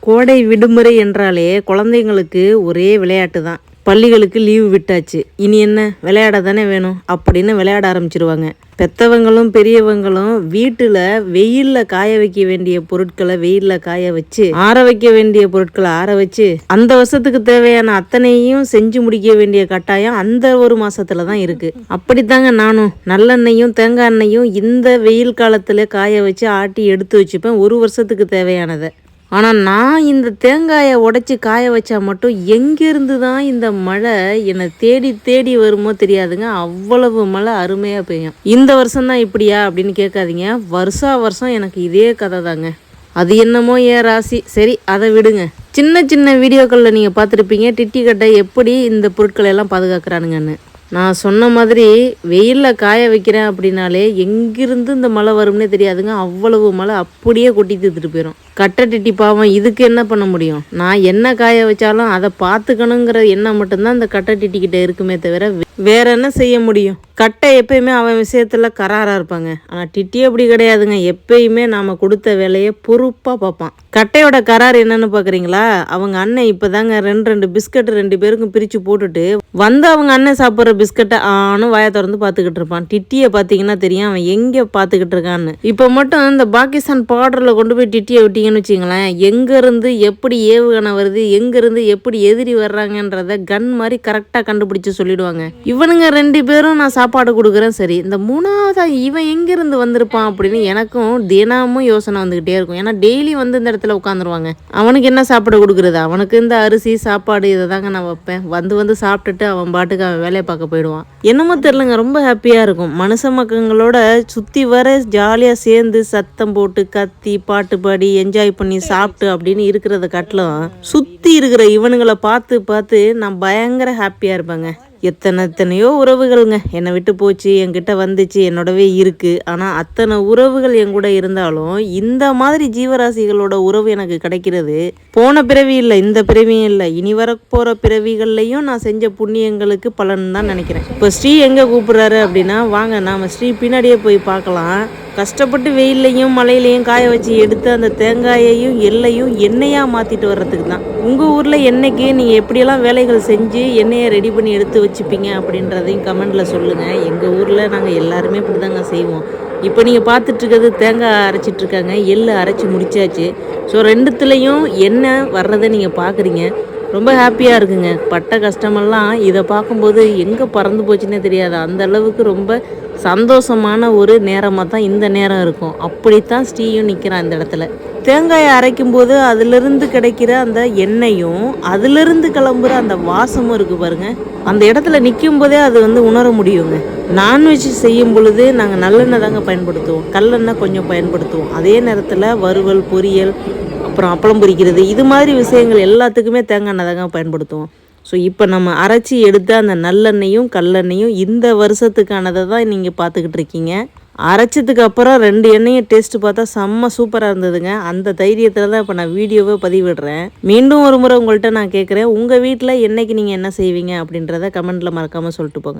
கோடை விடுமுறை என்றாலே குழந்தைங்களுக்கு ஒரே விளையாட்டு தான் பள்ளிகளுக்கு லீவு விட்டாச்சு. இனி என்ன? விளையாட தானே வேணும்? அப்படின்னு விளையாட ஆரம்பிச்சிருவாங்க. பெத்தவங்களும் பெரியவங்களும் வீட்டில் வெயிலில் காய வைக்க வேண்டிய பொருட்களை வெயிலில் காய வச்சு ஆற வைக்க வேண்டிய பொருட்களை ஆற வச்சு அந்த வருஷத்துக்கு தேவையான அத்தனையும் செஞ்சு முடிக்க வேண்டிய கட்டாயம் அந்த ஒரு மாசத்துல தான் இருக்கு. அப்படித்தாங்க நானும். நல்லெண்ணெயும் தேங்காய் எண்ணெயும் இந்த வெயில் காலத்தில் காய வச்சு ஆட்டி எடுத்து வச்சுப்பேன். ஒரு வருஷத்துக்கு தேவையானதை. ஆனால் நான் இந்த தேங்காயை உடைச்சி காய வச்சா மட்டும் எங்கேருந்து தான் இந்த மழை என்னை தேடி தேடி வருமோ தெரியாதுங்க. அவ்வளவு மழை அருமையாக பெய்யும். இந்த வருஷம் தான் இப்படியா அப்படின்னு கேட்காதீங்க. வருஷா வருஷம் எனக்கு இதே கதை தாங்க. அது என்னமோ ஏன் ராசி. சரி அதை விடுங்க. சின்ன சின்ன வீடியோக்களில் நீங்கள் பார்த்துருப்பீங்க. டிட்டி கட்டை எப்படி இந்த பொருட்களை எல்லாம் பாதுகாக்கிறானுங்கன்னு. நான் சொன்ன மாதிரி வெயிலில் காய வைக்கிறேன் அப்படின்னாலே எங்கிருந்து இந்த மழை வரும்னே தெரியாதுங்க. அவ்வளவு மழை அப்படியே கொட்டி தீர்த்துட்டு போயிடும் கட்டை டிட்டி பாவம் இதுக்கு என்ன பண்ண முடியும்? நான் என்ன காய வச்சாலும் அதை பார்த்துக்கணுங்கிற எண்ணம் மட்டும்தான் இந்த கட்டை டிட்டிக்கிட்ட இருக்குமே தவிர வேற என்ன செய்ய முடியும்? கட்டை எப்பயுமே அவன் விஷயத்தில் கராராக இருப்பாங்க. ஆனால் டிட்டி அப்படி கிடையாதுங்க. எப்பயுமே நாம் கொடுத்த வேலையை பொறுப்பாக பார்ப்பான். கட்டையோட கரார் என்னன்னு பார்க்குறீங்களா அவங்க அண்ணன் இப்பதாங்க ரெண்டு ரெண்டு பிஸ்கட் ரெண்டு பேருக்கும் பிரித்து போட்டுட்டு வந்து அவங்க அண்ணன் சாப்பிட்ற பிஸ்கட்டை ஆனும் வாயை திறந்து பார்த்துக்கிட்டு இருப்பான். டிட்டியை பார்த்தீங்கன்னா தெரியும் அவன் எங்கே பார்த்துக்கிட்டு இருக்கான்னு. இப்போ மட்டும் இந்த பாகிஸ்தான் பார்டரில் கொண்டு போய் டிட்டியை விட்டீங்கன்னு வச்சிங்களேன் எங்கேருந்து எப்படி ஏவுகணை வருது எங்கேருந்து எப்படி எதிரி வர்றாங்கன்றத கன் மாதிரி கரெக்டாக கண்டுபிடிச்சி சொல்லிடுவாங்க. இவனுங்க ரெண்டு பேரும் நான் சாப்பாடு கொடுக்குறேன் சரி. இந்த மூணாவதா இவன் எங்கேருந்து வந்திருப்பான் அப்படின்னு எனக்கும் தினமும் யோசனை வந்துக்கிட்டே இருக்கும். ஏன்னா டெய்லி வந்து இந்த இடத்துல உட்காந்துருவாங்க. அவனுக்கு என்ன சாப்பாடு கொடுக்குறது? அவனுக்கு இந்த அரிசி சாப்பாடு இதை தாங்க நான் வைப்பேன். வந்து வந்து சாப்பிட்டுட்டு அவன் பாட்டுக்கு அவன் வேலையை பார்க்க போயிடுவான். என்னமோ தெரிலங்க ரொம்ப ஹாப்பியாக இருக்கும். மனுஷ மக்கங்களோட சுற்றி வர ஜாலியாக சேர்ந்து சத்தம் போட்டு கத்தி பாட்டு பாடி என்ஜாய் பண்ணி சாப்பிட்டு அப்படின்னு இருக்கிறத காட்டிலும் சுற்றி இருக்கிற இவனுங்களை பார்த்து பார்த்து நான் பயங்கர ஹாப்பியாக இருப்பேங்க. எத்தனை எத்தனையோ உறவுகள்ங்க. என்னை விட்டு போச்சு என்கிட்ட வந்துச்சு என்னோடவே இருக்குது ஆனால் அத்தனை உறவுகள் என் கூட இருந்தாலும் இந்த மாதிரி ஜீவராசிகளோட உறவு எனக்கு கிடைக்கிறது. போன பிறவி இல்லை இந்த பிறவியும் இல்லை. இனி வரப்போகிற பிறவிகள்லையும் நான் செஞ்ச புண்ணியங்களுக்கு பலன் தான் நினைக்கிறேன். இப்போ ஸ்ரீ எங்கே கூப்பிட்றாரு அப்படின்னா வாங்க நாம ஸ்ரீ பின்னாடியே போய் பார்க்கலாம். கஷ்டப்பட்டு வெயில்லையும் மழையிலையும் காய வச்சு எடுத்து அந்த தேங்காயையும் எள்ளையும் எண்ணெயாக மாற்றிட்டு வர்றதுக்கு தான். உங்கள் ஊரில் என்னைக்கு நீங்கள் எப்படியெல்லாம் வேலைகள் செஞ்சு எண்ணெயை ரெடி பண்ணி எடுத்து வச்சுப்பீங்க அப்படின்றதையும் கமெண்டில் சொல்லுங்கள் எங்கள் ஊரில் நாங்கள் எல்லாருமே இப்படி தாங்க செய்வோம். இப்போ நீங்கள் பார்த்துட்ருக்கிறது தேங்காய் அரைச்சிட்ருக்காங்க எள்ளு அரைச்சி முடிச்சாச்சு. ஸோ ரெண்டுத்துலேயும் எண்ணெய் வர்றதை நீங்கள் பார்க்குறீங்க ரொம்ப ஹாப்பியாக இருக்குங்க. பட்ட கஷ்டமெல்லாம் இதை பார்க்கும்போது எங்கே பறந்து போச்சுன்னே தெரியாது. அந்த அளவுக்கு ரொம்ப சந்தோஷமான ஒரு நேரமாக தான் இந்த நேரம் இருக்கும். அப்படித்தான் ஸ்ரீயும் நிற்கிறான் இந்த இடத்துல. தேங்காயை அரைக்கும் போது அதிலிருந்து கிடைக்கிற அந்த எண்ணெயும் அதிலிருந்து கிளம்புற அந்த வாசமும் இருக்குது பாருங்க. அந்த இடத்துல நிற்கும் போதே அது வந்து உணர முடியுங்க. நான்வெஜ் செய்யும் பொழுது நாங்கள் நல்லெண்ணெய் தாங்க பயன்படுத்துவோம். கல்லெண்ணெய் கொஞ்சம் பயன்படுத்துவோம். அதே நேரத்தில் வறுவல் பொரியல் அப்புறம் அப்பளம் பொரிக்கிறது இது மாதிரி விஷயங்கள் எல்லாத்துக்குமே தேங்காய் எண்ணெய் தாங்க பயன்படுத்துவோம். ஸோ இப்போ நம்ம அரைச்சி எடுத்த அந்த நல்லெண்ணெயும் கல்லெண்ணெயும் இந்த வருஷத்துக்கானதை தான் நீங்கள் பார்த்துக்கிட்டு இருக்கீங்க. அரைச்சதுக்கு அப்புறம் ரெண்டு எண்ணெயும் டேஸ்ட் பார்த்தா செம்ம சூப்பராக இருந்ததுங்க. அந்த தைரியத்தில் தான் இப்போ நான் வீடியோவை பதிவிடுறேன். மீண்டும் ஒரு முறை உங்கள்கிட்ட நான் கேட்குறேன் உங்கள் வீட்டில் என்னைக்கு நீங்கள் என்ன செய்வீங்க அப்படின்றத கமெண்ட்டில் மறக்காமல் சொல்லிட்டு போங்க.